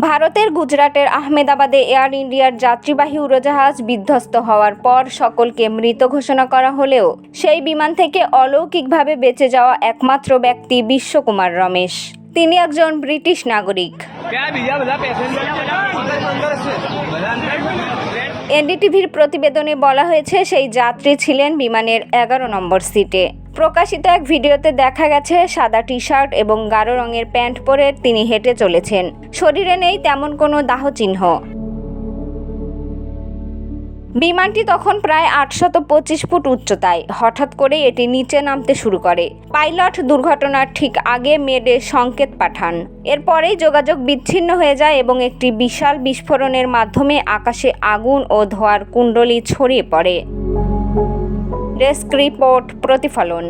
ভারতের গুজরাটের আহমেদাবাদে এয়ার ইন্ডিয়ার যাত্রীবাহী উড়োজাহাজ বিধ্বস্ত হওয়ার পর সকলকে মৃত ঘোষণা করা হলেও সেই বিমান থেকে অলৌকিকভাবে বেঁচে যাওয়া একমাত্র ব্যক্তি বিশ্বকুমার রমেশ। তিনি একজন ব্রিটিশ নাগরিক। এনডিটিভির প্রতিবেদনে বলা হয়েছে, সেই যাত্রী ছিলেন বিমানের এগারো নম্বর সিটে। প্রকাশিত এক ভিডিওতে দেখা গেছে সাদা টি শার্ট এবং গাঢ় রঙের প্যান্ট পরে তিনি হেঁটে চলেছেন। শরীরে নেই তেমন কোনো দাহ চিহ্ন। বিমানটি তখন প্রায় আটশত পঁচিশ ফুট উচ্চতায়। হঠাৎ করে এটি নিচে নামতে শুরু করে। পাইলট দুর্ঘটনার ঠিক আগে মেডে সংকেত পাঠান। এরপরেই যোগাযোগ বিচ্ছিন্ন হয়ে যায় এবং একটি বিশাল বিস্ফোরণের মাধ্যমে আকাশে আগুন ও ধোঁয়ার কুণ্ডলী ছড়িয়ে পড়ে। ডেস্ক রিপোর্ট প্রতিফলন